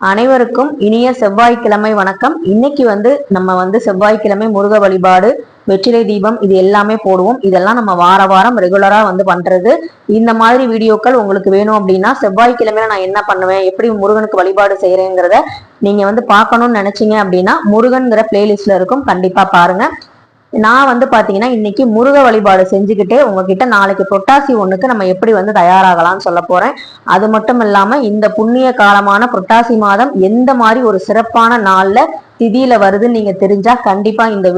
அனைவருக்கும் இனிய செவ்வாய்க்கிழமை வணக்கம். இன்னைக்கு வந்து நம்ம வந்து செவ்வாய்க்கிழமை முருக வழிபாடு வெற்றிலை தீபம் இது எல்லாமே போடுவோம். இதெல்லாம் நம்ம வார வாரம் ரெகுலரா வந்து பண்றது. இந்த மாதிரி வீடியோக்கள் உங்களுக்கு வேணும் அப்படின்னா செவ்வாய்க்கிழமையில நான் என்ன பண்ணுவேன் எப்படி முருகனுக்கு வழிபாடு செய்யறேங்கிறத நீங்க வந்து பார்க்கணும்னு நினைச்சீங்க அப்படின்னா முருகன்கிற பிளேலிஸ்ட்ல இருக்கும். கண்டிப்பா பாருங்க. நான் வந்து பார்த்தீங்கன்னா இன்னைக்கு முருக வழிபாடு செஞ்சுக்கிட்டே உங்ககிட்ட நாளைக்கு புரட்டாசி ஒன்றுக்கு நம்ம எப்படி வந்து தயாராகலாம்னு சொல்ல போகிறேன் அது மட்டும் இல்லாமல் இந்த புண்ணிய காலமான புரட்டாசி மாதம் எந்த மாதிரி ஒரு சிறப்பான நாளில் திதியில வருதுன்னு நீங்க தெரிஞ்சா கண்டிப்பா இந்த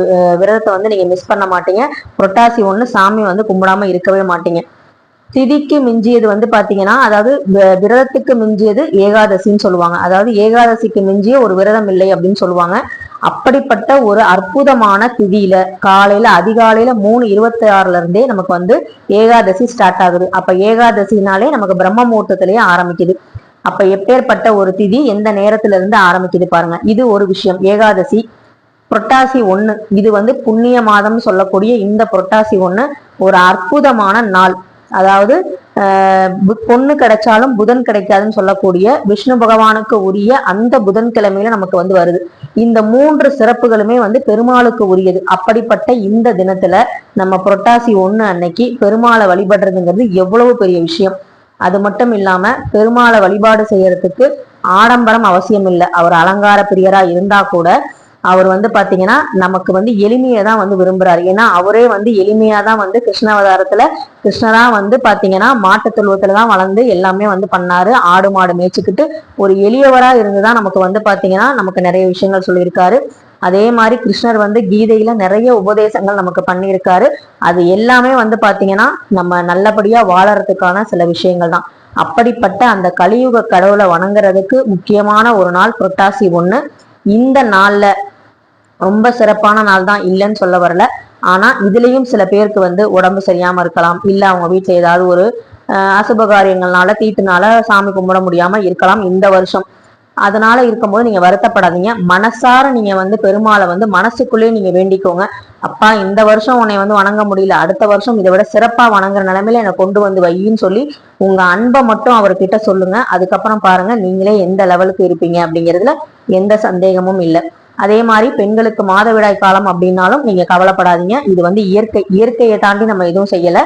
விரதத்தை வந்து நீங்க மிஸ் பண்ண மாட்டீங்க. புரட்டாசி ஒன்று சாமி வந்து கும்பிடாம இருக்கவே மாட்டீங்க. திதிக்கு மிஞ்சியது வந்து பாத்தீங்கன்னா அதாவது விரதத்துக்கு மிஞ்சியது ஏகாதசின்னு சொல்லுவாங்க. அதாவது ஏகாதசிக்கு மிஞ்சிய ஒரு விரதம் இல்லை அப்படின்னு சொல்லுவாங்க. அப்படிப்பட்ட ஒரு அற்புதமான திதியில காலையில அதிகாலையில மூணு இருபத்தி ஆறுல இருந்தே நமக்கு வந்து ஏகாதசி ஸ்டார்ட் ஆகுது. அப்ப ஏகாதசினாலே நமக்கு பிரம்ம முகூர்த்தத்திலேயே ஆரம்பிக்குது. அப்ப எப்பேற்பட்ட ஒரு திதி எந்த நேரத்துல இருந்து ஆரம்பிக்குது பாருங்க. இது ஒரு விஷயம். ஏகாதசி புரட்டாசி ஒண்ணு. இது வந்து புண்ணிய மாதம் சொல்லக்கூடிய இந்த புரட்டாசி ஒண்ணு ஒரு அற்புதமான நாள். அதாவது பு- பொண்ணு கிடைச்சாலும் புதன் கிடைக்காதுன்னு சொல்லக்கூடிய விஷ்ணு பகவானுக்கு உரிய அந்த புதன்கிழமையில நமக்கு வந்து வருது. இந்த மூன்று சிறப்புகளுமே வந்து பெருமாளுக்கு உரியது. அப்படிப்பட்ட இந்த தினத்துல நம்ம புரட்டாசி ஒண்ணு அன்னைக்கு பெருமாளை வழிபடுறதுங்கிறது எவ்வளவு பெரிய விஷயம். அது மட்டும் இல்லாம பெருமாளை வழிபாடு செய்யறதுக்கு ஆடம்பரம் அவசியம் இல்லை அவர் அலங்கார பிரியரா இருந்தா கூட அவர் வந்து பாத்தீங்கன்னா நமக்கு வந்து எளிமையை தான் வந்து விரும்புறாரு. ஏன்னா அவரே வந்து எளிமையா தான் வந்து கிருஷ்ணாவதாரத்துல கிருஷ்ணரா வந்து பாத்தீங்கன்னா மாட்டுத் தொழுவத்துல தான் வளர்ந்து எல்லாமே வந்து பண்ணாரு. ஆடு மாடு மேய்ச்சிக்கிட்டு ஒரு எளியவரா இருந்துதான் நமக்கு வந்து பாத்தீங்கன்னா நமக்கு நிறைய விஷயங்கள் சொல்லியிருக்காரு. அதே மாதிரி கிருஷ்ணர் வந்து கீதையில நிறைய உபதேசங்கள் நமக்கு பண்ணியிருக்காரு. அது எல்லாமே வந்து பாத்தீங்கன்னா நம்ம நல்லபடியா வாழறதுக்கான சில விஷயங்கள் தான். அப்படிப்பட்ட அந்த கலியுக கடவுளை வணங்குறதுக்கு முக்கியமான ஒரு நாள் புரட்டாசி ஒண்ணு. இந்த நாள்ல ரொம்ப சிறப்பான நாள் தான் இல்லைன்னு சொல்ல வரல. ஆனா இதுலயும் சில பேருக்கு வந்து உடம்பு சரியாம இருக்கலாம். இல்ல அவங்க வீட்டுல ஏதாவது ஒரு அசுப காரியங்கள்னால தீட்டுனால சாமி கும்பிட முடியாம இருக்கலாம் இந்த வருஷம். அதனால இருக்கும்போது நீங்க வருத்தப்படாதீங்க. மனசார நீங்க வந்து பெருமாளை வந்து மனசுக்குள்ளேயே நீங்க வேண்டிக்கோங்க. அப்பா இந்த வருஷம் உன்னை வந்து வணங்க முடியல. அடுத்த வருஷம் இதை விட சிறப்பா வணங்குற நிலைமையில என்னை கொண்டு வந்து வையின்னு சொல்லி உங்க அன்பை மட்டும் அவர்கிட்ட சொல்லுங்க. அதுக்கப்புறம் பாருங்க நீங்களே எந்த லெவலுக்கு இருப்பீங்க அப்படிங்கிறதுல எந்த சந்தேகமும் இல்லை. அதே மாதிரி பெண்களுக்கு மாதவிடாய் காலம் அப்படின்னாலும் நீங்க கவலைப்படாதீங்க. இது வந்து இயற்கை இயற்கையை தாண்டி நம்ம எதுவும் செய்யல.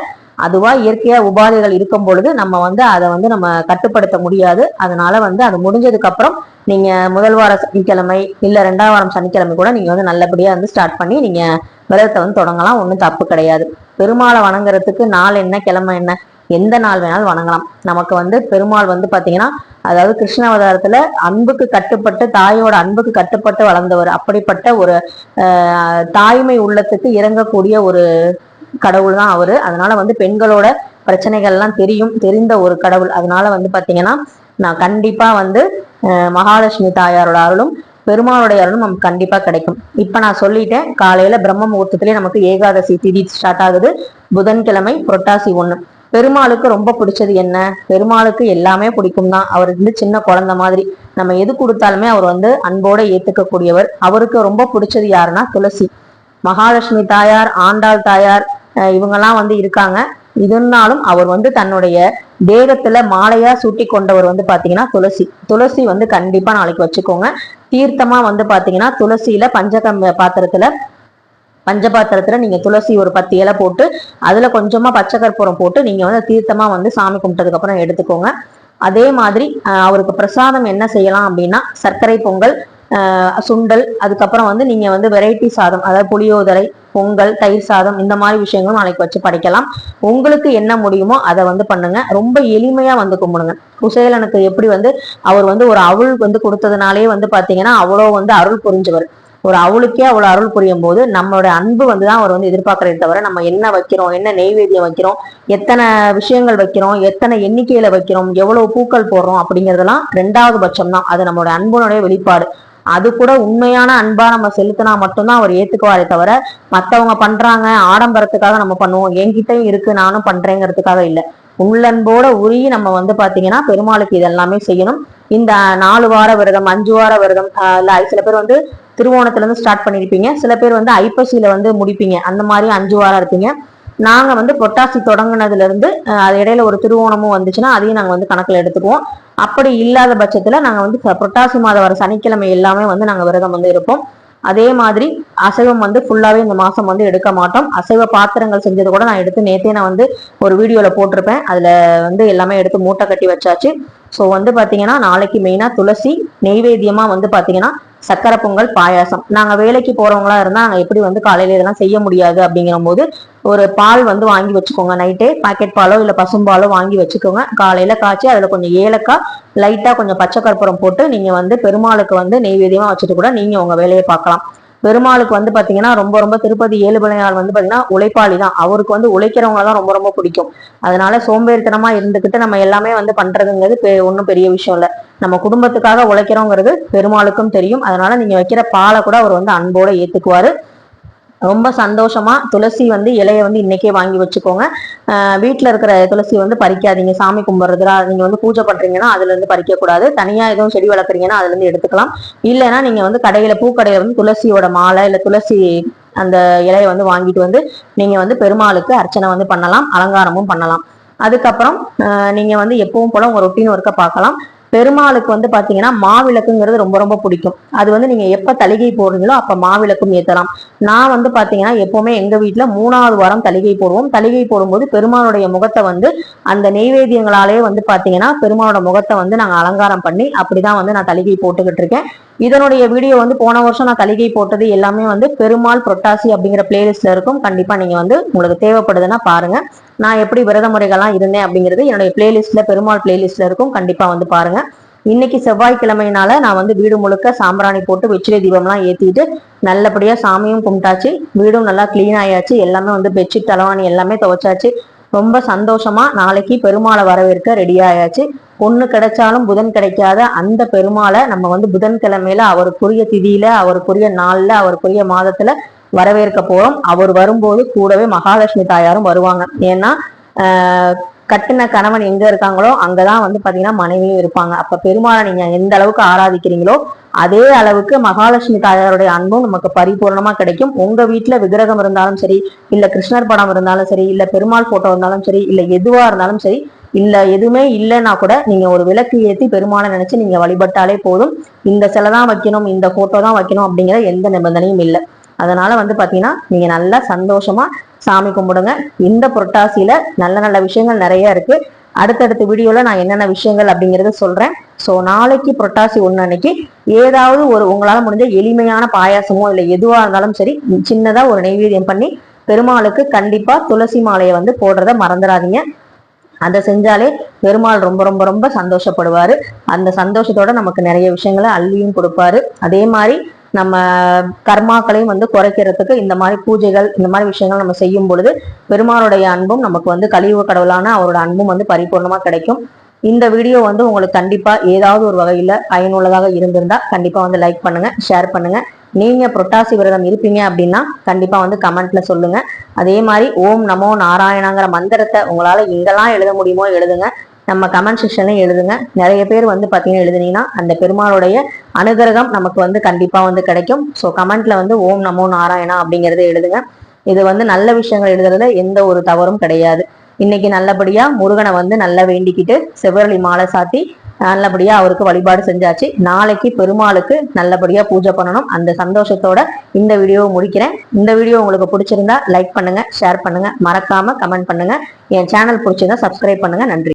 அதுவா இயற்கையா உபாதைகள் இருக்கும் பொழுது நம்ம வந்து அதை வந்து நம்ம கட்டுப்படுத்த முடியாது. அதனால வந்து அது முடிஞ்சதுக்கு அப்புறம் நீங்க முதல் வாரம் சனிக்கிழமை இல்ல ரெண்டாம் வாரம் சனிக்கிழமை கூட நீங்க வந்து நல்லபடியா வந்து ஸ்டார்ட் பண்ணி நீங்க விரதத்தை வந்து தொடங்கலாம். ஒன்றும் தப்பு கிடையாது. பெருமாளை வணங்குறதுக்கு நாள் என்ன கிழமை என்ன? எந்த நாள் வேணாலும் வணங்கலாம். நமக்கு வந்து பெருமாள் வந்து பாத்தீங்கன்னா அதாவது கிருஷ்ண அவதாரத்துல அன்புக்கு கட்டுப்பட்டு தாயோட அன்புக்கு கட்டுப்பட்டு வளர்ந்தவர். அப்படிப்பட்ட ஒரு ஆஹ், தாய்மை உள்ளத்துக்கு இறங்கக்கூடிய ஒரு கடவுள் தான் அவரு. அதனால வந்து பெண்களோட பிரச்சனைகள் எல்லாம் தெரியும் தெரிந்த ஒரு கடவுள். அதனால வந்து பாத்தீங்கன்னா நான் கண்டிப்பா வந்து மகாலட்சுமி தாயாரோட அருளும் பெருமாளுடைய அருளும் நமக்கு கண்டிப்பா கிடைக்கும். இப்ப நான் சொல்லிட்டேன் காலையில பிரம்ம முகூர்த்தத்திலே நமக்கு ஏகாதசி திதி ஸ்டார்ட் ஆகுது. புதன்கிழமை புரட்டாசி ஒண்ணு. பெருமாளுக்கு ரொம்ப பிடிச்சது என்ன? பெருமாளுக்கு எல்லாமே பிடிக்கும் தான் அவர் வந்து சின்ன குழந்தை மாதிரி. நம்ம எது கொடுத்தாலுமே அவர் வந்து அன்போட ஏத்துக்கக்கூடியவர். அவருக்கு ரொம்ப பிடிச்சது யாருன்னா துளசி. மகாலட்சுமி தாயார் ஆண்டாள் தாயார் அஹ் இவங்கெல்லாம் வந்து இருக்காங்க. இருந்தாலும் அவர் வந்து தன்னுடைய தேகத்துல மாலையா சூட்டி கொண்டவர் வந்து பாத்தீங்கன்னா துளசி. துளசி வந்து கண்டிப்பா நாளைக்கு வச்சுக்கோங்க. தீர்த்தமா வந்து பாத்தீங்கன்னா துளசியில பஞ்சகம் பாத்திரத்துல பஞ்சபாத்திரத்தில் நீங்கள் துளசி ஒரு பத்து இலை போட்டு அதில் கொஞ்சமாக பச்சை கற்பூரம் போட்டு நீங்கள் வந்து தீர்த்தமாக வந்து சாமி கும்பிட்டதுக்கப்புறம் எடுத்துக்கோங்க. அதே மாதிரி அவருக்கு பிரசாதம் என்ன செய்யலாம் அப்படின்னா சர்க்கரை பொங்கல் சுண்டல் அதுக்கப்புறம் வந்து நீங்கள் வந்து வெரைட்டி சாதம் அதாவது புளியோதரை பொங்கல் தயிர் சாதம் இந்த மாதிரி விஷயங்களும் நாளைக்கு வச்சு படைக்கலாம். உங்களுக்கு என்ன முடியுமோ அதை வந்து பண்ணுங்க. ரொம்ப எளிமையாக வந்து கும்பிடுங்க. குசேலனுக்கு எப்படி வந்து அவர் வந்து ஒரு அவுள் வந்து கொடுத்ததுனாலே வந்து பார்த்தீங்கன்னா அவ்வளோ வந்து அருள் புரிஞ்சவர். ஒரு அவளுக்கே அவ்வளோ அருள் புரியும் போது நம்மளோட அன்பு வந்து தான் அவர் வந்து எதிர்பார்க்கறதே தவிர நம்ம என்ன வைக்கிறோம் என்ன நெய்வேத்தியம் வைக்கிறோம் எத்தனை விஷயங்கள் வைக்கிறோம் எத்தனை எண்ணிக்கையில வைக்கிறோம் எவ்வளவு பூக்கள் போடுறோம் அப்படிங்கிறதெல்லாம் ரெண்டாவது பட்சம் தான் அது நம்மளோட அன்புனுடைய வெளிப்பாடு. அது கூட உண்மையான அன்பா நம்ம செலுத்தினா மட்டும்தான் அவர் ஏத்துக்குவாரே தவிர மத்தவங்க பண்றாங்க ஆடம்பரத்துக்காக நம்ம பண்ணுவோம் என்கிட்டயும் இருக்கு நானும் பண்றேங்கிறதுக்காக இல்ல. உள்ளன்போட உருகி நம்ம வந்து பாத்தீங்கன்னா பெருமாளுக்கு இதெல்லாமே செய்யணும். இந்த நாலு வார விரதம் அஞ்சு வார விரதம் இல்ல சில பேர் வந்து திருவோணத்துலேருந்து ஸ்டார்ட் பண்ணியிருப்பீங்க சில பேர் வந்து ஐப்பசியில் வந்து முடிப்பீங்க. அந்த மாதிரி அஞ்சு வாரம் இருப்பீங்க. நாங்கள் வந்து புரட்டாசி தொடங்குனதுல இருந்து அது இடையில ஒரு திருவோணமும் வந்துச்சுன்னா அதையும் நாங்கள் வந்து கணக்கில் எடுத்துக்குவோம். அப்படி இல்லாத பட்சத்தில் நாங்கள் வந்து பொட்டாசி புரட்டாசி மாதம் வர சனிக்கிழமை எல்லாமே வந்து நாங்கள் விரதம் வந்து இருப்போம். அதே மாதிரி அசைவம் வந்து ஃபுல்லாகவே இந்த மாதம் வந்து எடுக்க மாட்டோம். அசைவ பாத்திரங்கள் செஞ்சது கூட நான் எடுத்து நேற்றே நான் வந்து ஒரு வீடியோவில் போட்டிருப்பேன். அதில் வந்து எல்லாமே எடுத்து மூட்டை கட்டி வச்சாச்சு. ஸோ வந்து பார்த்தீங்கன்னா நாளைக்கு மெயினாக துளசி நெய்வேத்தியமாக வந்து பார்த்தீங்கன்னா சக்கரை பொங்கல் பாயாசம். நாங்கள் வேலைக்கு போகிறவங்களா இருந்தால் நாங்கள் எப்படி வந்து காலையில் இதெல்லாம் செய்ய முடியாது அப்படிங்கிற போது ஒரு பால் வந்து வாங்கி வச்சுக்கோங்க. நைட்டே பாக்கெட் பாலோ இல்லை பசும்பாலோ வாங்கி வச்சுக்கோங்க. காலையில் காய்ச்சி அதில் கொஞ்சம் ஏலக்காய் லைட்டாக கொஞ்சம் பச்சை கற்பூரம் போட்டு நீங்கள் வந்து பெருமாளுக்கு வந்து நெய்வேதியமாக வச்சுட்டு கூட நீங்கள் உங்கள் வேலையை பார்க்கலாம். பெருமாளுக்கு வந்து பாத்தீங்கன்னா ரொம்ப ரொம்ப திருப்பதி ஏழுமலையாள் வந்து பாத்தீங்கன்னா உழைப்பாளி தான் அவருக்கு வந்து உழைக்கிறவங்க தான் ரொம்ப ரொம்ப பிடிக்கும். அதனால சோம்பேறித்தனமா இருந்துகிட்டு நம்ம எல்லாமே வந்து பண்றதுங்கிறது பெ- பெரிய விஷயம் இல்லை. நம்ம குடும்பத்துக்காக உழைக்கிறோங்கிறது பெருமாளுக்கும் தெரியும். அதனால நீங்க வைக்கிற பாலை கூட அவர் வந்து அன்போட ஏத்துக்குவாரு. ரொம்ப சந்தோஷமா துளசி வந்து இலைய வந்து இன்னைக்கே வாங்கி வச்சுக்கோங்க. வீட்டில் இருக்கிற துளசி வந்து பறிக்காதீங்க. சாமி கும்பிட்றதுல நீங்க வந்து பூஜை பண்றீங்கன்னா அதுல இருந்து பறிக்க கூடாது தனியா எதுவும் செடி வளர்க்குறீங்கன்னா அதுல இருந்து எடுத்துக்கலாம். இல்லைன்னா நீங்க வந்து கடையில பூக்கடையில வந்து துளசியோட மாலை இல்ல துளசி அந்த இலையை வந்து வாங்கிட்டு வந்து நீங்க வந்து பெருமாளுக்கு அர்ச்சனை வந்து பண்ணலாம் அலங்காரமும் பண்ணலாம். அதுக்கப்புறம் நீங்க வந்து எப்பவும் போல உங்க ரொட்டீன் ஒர்க்கை பார்க்கலாம். பெருமாளுக்கு வந்து பாத்தீங்கன்னா மாவிளக்குங்கிறது ரொம்ப ரொம்ப பிடிக்கும். அது வந்து நீங்க எப்ப தலிகை போடுறீங்களோ அப்ப மாவிளக்கும் ஏத்தலாம். நான் வந்து பாத்தீங்கன்னா எப்பவுமே எங்க வீட்டில் மூணாவது வாரம் தலிகை போடுவோம். தலிகை போடும்போது பெருமாளுடைய முகத்தை வந்து அந்த நெய்வேத்தியங்களாலே வந்து பாத்தீங்கன்னா பெருமாளோட முகத்தை வந்து நாங்க அலங்காரம் பண்ணி அப்படிதான் வந்து நான் தலிகை போட்டுக்கிட்டு இருக்கேன். இதனுடைய வீடியோ வந்து போன வருஷம் நான் தலிகை போட்டது எல்லாமே வந்து பெருமாள் புரட்டாசி அப்படிங்கிற பிளேலிஸ்ட்ல இருக்கும். கண்டிப்பா நீங்க வந்து உங்களுக்கு தேவைப்படுதுன்னா பாருங்க. நான் எப்படி விரத முறைகள்லாம் இருந்தேன் அப்படிங்கிறது என்னுடைய பிளேலிஸ்ட்ல பெருமாள் பிளேலிஸ்ட்ல இருக்கும். கண்டிப்பா வந்து பாருங்க. இன்னைக்கு செவ்வாய்க்கிழமையினால நான் வந்து வீடு முழுக்க சாம்பிராணி போட்டு வெற்றிலை தீபம்லாம் ஏற்றிட்டு நல்லபடியாக சாமியும் கும்பிட்டாச்சு. வீடும் நல்லா க்ளீன் ஆயாச்சு. எல்லாமே வந்து பெட்ஷீட் தலைவாணி எல்லாமே துவைச்சாச்சு. ரொம்ப சந்தோஷமா நாளைக்கு பெருமாளை வரவேற்க ரெடி ஆயாச்சு. பொண்ணு கிடைச்சாலும் புதன் கிடைக்காத அந்த பெருமாளை நம்ம வந்து புதன்கிழமையில அவருக்குரிய திதியில அவருக்குரிய நாள்ல அவருக்குரிய மாதத்துல வரவேற்க போறோம். அவர் வரும்போது கூடவே மகாலட்சுமி தாயாரும் வருவாங்க. ஏன்னா ஆஹ் கட்டின கணவன் எங்க இருக்காங்களோ அங்கதான் வந்து பாத்தீங்கன்னா மனைவியும் இருப்பாங்க. அப்ப பெருமாளை நீங்க எந்த அளவுக்கு ஆராதிக்கிறீங்களோ அதே அளவுக்கு மகாலட்சுமி தாயாருடைய அன்பும் நமக்கு பரிபூர்ணமா கிடைக்கும். உங்க வீட்டுல விக்கிரகம் இருந்தாலும் சரி இல்ல கிருஷ்ணர் படம் இருந்தாலும் சரி இல்ல பெருமாள் போட்டோ இருந்தாலும் சரி இல்ல எதுவா இருந்தாலும் சரி இல்ல எதுவுமே இல்லைன்னா கூட நீங்க ஒரு விளக்கு ஏத்தி பெருமாளை நினைச்சு நீங்க வழிபட்டாலே போதும். இந்த சிலை தான் வைக்கணும் இந்த போட்டோ தான் வைக்கணும் அப்படிங்கிற எந்த நிபந்தனையும் இல்லை. அதனால வந்து பாத்தீங்கன்னா நீங்க நல்லா சந்தோஷமா சாமி கும்பிடுங்க. இந்த புரட்டாசியில நல்ல நல்ல விஷயங்கள் நிறைய இருக்கு. அடுத்தடுத்த வீடியோல நான் என்னென்ன விஷயங்கள் அப்படிங்கறத சொல்றேன். ஸோ நாளைக்கு புரட்டாசி ஒண்ணு அன்னைக்கு ஏதாவது ஒரு உங்களால முடிஞ்ச எளிமையான பாயாசமோ இல்லை எதுவா இருந்தாலும் சரி சின்னதா ஒரு நெய்வேதியம் பண்ணி பெருமாளுக்கு கண்டிப்பா துளசி மாலையை வந்து போடுறத மறந்துடாதீங்க. அதை செஞ்சாலே பெருமாள் ரொம்ப ரொம்ப ரொம்ப சந்தோஷப்படுவாரு. அந்த சந்தோஷத்தோட நமக்கு நிறைய விஷயங்களை அள்ளியும் கொடுப்பாரு. அதே மாதிரி நம்ம கர்மாக்களையும் வந்து குறைக்கிறதுக்கு இந்த மாதிரி பூஜைகள் இந்த மாதிரி விஷயங்கள் நம்ம செய்யும் பொழுது பெருமாளுடைய அன்பும் நமக்கு வந்து கழிவு கடவுளான அவரோட அன்பும் வந்து பரிபூர்ணமா கிடைக்கும். இந்த வீடியோ வந்து உங்களுக்கு கண்டிப்பா ஏதாவது ஒரு வகையில பயனுள்ளதாக இருந்திருந்தா கண்டிப்பா வந்து லைக் பண்ணுங்க ஷேர் பண்ணுங்க. நீங்க புரட்டாசி விரதம் இருப்பீங்க அப்படின்னா கண்டிப்பா வந்து கமெண்ட்ல சொல்லுங்க. அதே மாதிரி ஓம் நமோ நாராயணங்கிற மந்திரத்தை உங்களால எங்கெல்லாம் எழுத முடியுமோ எழுதுங்க. நம்ம கமெண்ட் செக்ஷன்ல எழுதுங்க. நிறைய பேர் வந்து பார்த்தீங்கன்னா எழுதுனீங்கன்னா அந்த பெருமாளுடைய அனுகிரகம் நமக்கு வந்து கண்டிப்பாக வந்து கிடைக்கும். ஸோ கமெண்ட்ல வந்து ஓம் நமோ நாராயணா அப்படிங்கறத எழுதுங்க. இது வந்து நல்ல விஷயங்கள் எழுதுறதுல எந்த ஒரு தவறும் கிடையாது. இன்னைக்கு நல்லபடியா முருகனை வந்து நல்லா வேண்டிக்கிட்டு செவ்வரளி மாலை சாத்தி நல்லபடியா அவருக்கு வழிபாடு செஞ்சாச்சு. நாளைக்கு பெருமாளுக்கு நல்லபடியா பூஜை பண்ணணும். அந்த சந்தோஷத்தோட இந்த வீடியோவை முடிக்கிறேன். இந்த வீடியோ உங்களுக்கு பிடிச்சிருந்தா லைக் பண்ணுங்க ஷேர் பண்ணுங்க. மறக்காம கமெண்ட் பண்ணுங்க. என் சேனல் பிடிச்சிருந்தா சப்ஸ்கிரைப் பண்ணுங்க. நன்றி.